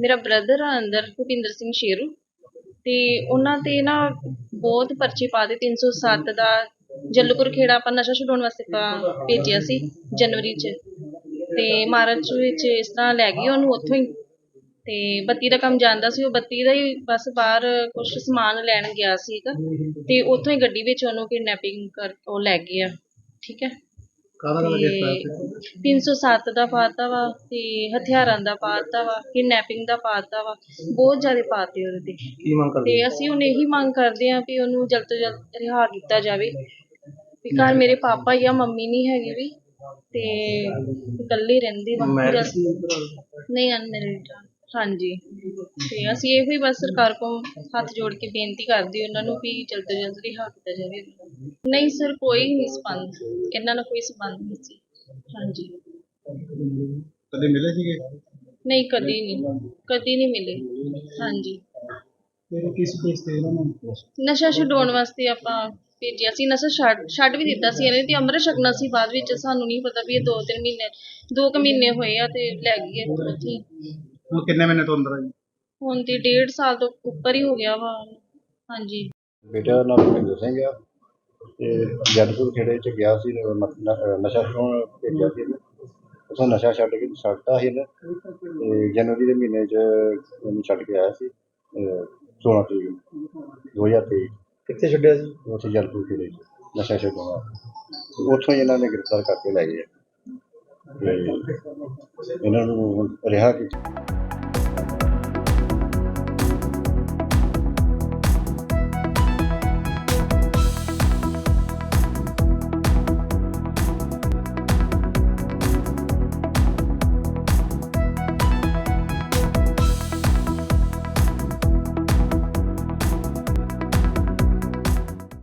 ਮੇਰਾ ਬ੍ਰਦਰ ਆ ਅੰਦਰ, ਭੁਪਿੰਦਰ ਸਿੰਘ ਸ਼ੇਰੂ। ਤੇ ਉਹਨਾਂ ਤੇ ਨਾ ਬਹੁਤ ਪਰਚੇ ਪਾ ਦੇ 307 ਦਾ ਜੱਲੂਪੁਰ ਖੇੜਾ ਆਪਾਂ ਨਸ਼ਾ ਛੁਡਾਉਣ ਵਾਸਤੇ ਪਾ- ਭੇਜਿਆ ਸੀ, ਜਨਵਰੀ 'ਚ। ਤੇ ਮਾਰਚ ਵਿੱਚ ਇਸ ਤਰ੍ਹਾਂ ਲੈ ਗਈ ਉਹਨੂੰ ਉੱਥੋਂ ਹੀ। ਤੇ ਬੱਤੀ ਦਾ ਕੰਮ ਜਾਂਦਾ ਸੀ, ਉਹ ਬੱਤੀ ਦਾ ਹੀ ਬਸ ਬਾਹਰ ਕੁਝ ਸਮਾਨ ਲੈਣ ਗਿਆ ਸੀਗਾ। ਤੇ ਉੱਥੋਂ ਹੀ ਗੱਡੀ ਵਿੱਚ ਉਹਨੂੰ ਕਿਡਨੈਪਿੰਗ ਕਰ, ਉਹ ਲੈ ਗਏ ਆ ਠੀਕ ਹੈ। ਕਾਹਦਾ ਕਾਹਦਾ ਤੇ ਗ੍ਰਿਫਤਾਰ ਸੀ 307 ਦਾ ਪਾਤਾ ਵਾ ਤੇ ਹਥਿਆਰਾਂ ਦਾ ਪਾਤਾ ਵਾ ਕਿਡਨੈਪਿੰਗ ਦਾ ਪਾਤਾ ਵਾ ਬਹੁਤ ਜ਼ਿਆਦਾ ਪਾਤੇ ਉਹਦੇ ਤੇ। ਕੀ ਮੰਗ ਕਰਦੇ ਤੇ ਅਸੀਂ ਹੁਣ ਇਹੀ ਮੰਗ ਕਰਦੇ ਹਾਂ ਵੀ ਉਹਨੂੰ ਜਲਦ ਤੋਂ ਜਲਦ ਰਿਹਾ ਕੀਤਾ ਜਾਵੇ। ਵੀ ਘਰ ਮੇਰੇ ਪਾਪਾ ਆ ਮੰਮੀ ਨਹੀਂ ਹੈਗੀ ਵੀ ਤੇ ਇਕੱਲੇ ਰਹਿੰਦੇ ਵਾ। ਜਲਦ- ਨਹੀਂ ਅਨਮੈਰਿਡ ਹਾਂਜੀ। ਤੇ ਅਸੀਂ ਇਹੋ ਹੀ ਬਸ ਸਰਕਾਰ ਕੋਲ ਹੱਥ ਜੋੜ ਕੇ ਬੇਨਤੀ ਕਰਦੇ ਉਹਨਾਂ ਨੂੰ ਵੀ ਜਲਦ ਤੋਂ ਜਲਦ ਰਿਹਾ ਕੀਤਾ ਜਾਵੇ। ਨਹੀਂ ਸਰ ਕੋਈ ਨਹੀਂ ਸੰਬੰਧ। ਇਹਨਾਂ ਨਾਲ ਕੋਈ ਸੰਬੰਧ ਨਹੀਂ ਸੀ। ਹਾਂਜੀ। ਕਦੇ ਮਿਲੇ ਸੀਗੇ? ਨਹੀਂ ਕਦੀ ਨਹੀਂ। ਕਦੀ ਨਹੀਂ ਮਿਲੇ। ਹਾਂਜੀ। ਫਿਰ ਕਿਸ ਕੇਸ ਤੇ ਇਹਨਾਂ ਨੂੰ? ਨਸ਼ਾ ਛਡਾਉਣ ਵਾਸਤੇ ਆਪਾਂ ਭੇਜਿਆ ਸੀ। ਨਸ਼ਾ ਛੱਡ ਛੱਡ ਵੀ ਦਿੱਤਾ ਸੀ ਇਹਨੇ ਤੇ ਅੰਮ੍ਰਿਤ ਛਕਣਾ ਸੀ ਬਾਅਦ ਵਿੱਚ। ਸਾਨੂੰ ਨਹੀਂ ਪਤਾ ਵੀ ਇਹ ਦੋ ਤਿੰਨ ਮਹੀਨੇ ਦੋ ਕੁ ਮਹੀਨੇ ਹੋਏ ਆ ਤੇ ਲੈ ਗਈ ਹੈ ਉੱਥੇ ਹੀ। ਹੁਣ ਕਿੰਨੇ ਮਹੀਨੇ ਤੋਂ ਅੰਦਰ ਆ ਜੀ? ਹੁਣ ਤੇ ਡੇਢ ਸਾਲ ਤੋਂ ਉੱਪਰ ਹੀ ਹੋ ਗਿਆ ਵਾ। ਹਾਂਜੀ। ਬੇਟਾ ਨਾਮ ਭਿੰਦਰ ਸਿੰਘ ਆ ਤੇ ਜੱਟਪੁਰ ਖੇੜੇ ਚ ਗਿਆ ਸੀ ਨ- ਨ- ਨਸ਼ਾ ਛਡਾਉਣ ਭੇਜਿਆ ਸੀ ਇਹਨੂੰ। ਉਸੋਂ ਨਸ਼ਾ ਛੱਡ ਕੇ ਛੱਡਤਾ ਸੀ ਇਹਨੇ ਤੇ ਜਨਵਰੀ ਦੇ ਮਹੀਨੇ ਚ ਇਹਨੂੰ ਛੱਡ ਕੇ ਆਇਆ ਸੀ ਅਹ 16 ਤਰੀਕ ਨੂੰ 2023 ਕਿੱਥੇ ਛੱਡਿਆ ਸੀ? ਉੱਥੇ ਜੱਟਪੁਰ ਖੇੜੇ ਚ ਨਸ਼ਾ ਛਡਾਉਣਾ ਤੇ ਉੱਥੋਂ ਹੀ ਇਹਨਾਂ ਨੇ ਗ੍ਰਿਫਤਾਰ ਕਰਕੇ ਲੈ ਗਏ ਆ। ਤੇ ਇਹਨਾਂ ਨੂੰ ਰਿਹਾ ਕੀਤਾ